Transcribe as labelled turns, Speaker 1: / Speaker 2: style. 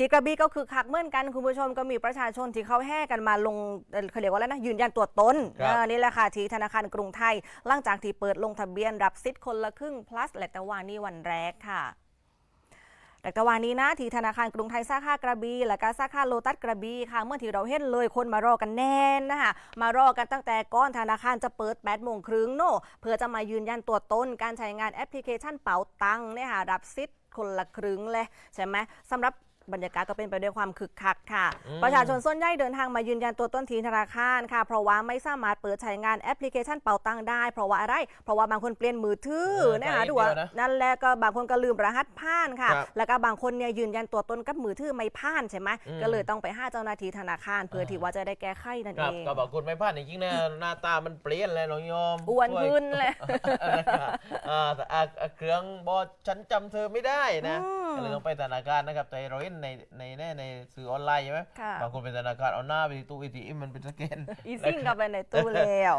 Speaker 1: ที่กระบี่ก็คือคักเหมือนกันคุณผู้ชมก็มีประชาชนที่เขาแห่กันมาลงเอ่อเขาเรียกว่าอะไรนะยืนยันตัวตน
Speaker 2: ครับ
Speaker 1: เออนี่แหละค่ะที่ธนาคารกรุงไทยหลังจากที่เปิดลงทะเบียนรับสิทธิ์คนละครึ่ง plus และแต่ว่านี่วันแรกค่ะแต่กวันนี้นะที่ธนาคารกรุงไทยสาขากระบี่และก็สาขาโลตัสกระบี่ค่ะ เมื่อที่เราเห็นเลยคนมารอกันแน่นนะคะมารอกันตั้งแต่ก่อนธนาคารจะเปิด8โมงครึ่งโน่เพื่อจะมายืนยันตัวตนการใช้งานแอปพลิเคชันเป๋าตังค์เนี่ยค่ะรับสิทธิ์คนละครึ่งเลยใช่ไหมสำหรับ บรรยากาศก็เป็นไปด้วยความคึกคักค่ะ
Speaker 2: อืม
Speaker 1: ประชาชนส่วนใหญ่เดินทางมายืนยันตัวตนที่ธนาคารค่ะ เพราะว่าไม่สามารถเปิดใช้งานแอปพลิเคชันเป๋าตังค์ได้ เพราะว่าอะไร เพราะว่าบางคนเปลี่ยนมือถือ
Speaker 2: เออ
Speaker 1: นะคะ
Speaker 2: ใช่
Speaker 1: ดูว่า
Speaker 2: เดียวนะ
Speaker 1: นั่นแหละก็บางคนก็ลืมรหัสผ่านค่ะ
Speaker 2: ครับ
Speaker 1: แล้วก็บางคนเนี่ยยืนยันตัวตนกับมือถือไม่ผ่านใช่ไหม
Speaker 2: อืม
Speaker 1: ก็เลยต้องไปห้าเจ้าหน้าที่ธนาคาร เพื่อที่ว่าจะได้แก้ไขนั่น
Speaker 2: ค
Speaker 1: เอ
Speaker 2: รับ
Speaker 1: ง
Speaker 2: ก็บอกคุณไม่พลาดจริงๆนะหน้าตามันเปลี่ยนเลยน้องโยม
Speaker 1: อ้วน
Speaker 2: ช่ย
Speaker 1: ขึ้นเลย
Speaker 2: อ่าแต่อ่าอ่าเครื่องบอฉันจำเธอไม่ได้นะ
Speaker 1: อืม
Speaker 2: ก็เลยต้องไปธนาคารนะครับแต่เราเห็นในในในในสื่อออนไลน์ใช่ไหม
Speaker 1: ค่ะ
Speaker 2: บางคนเป็นธนาคารเอาหน้าไปที่ตู้ ATM มันเป็นสแกน
Speaker 1: อีซิ่งกลับไปในตู้แล้ว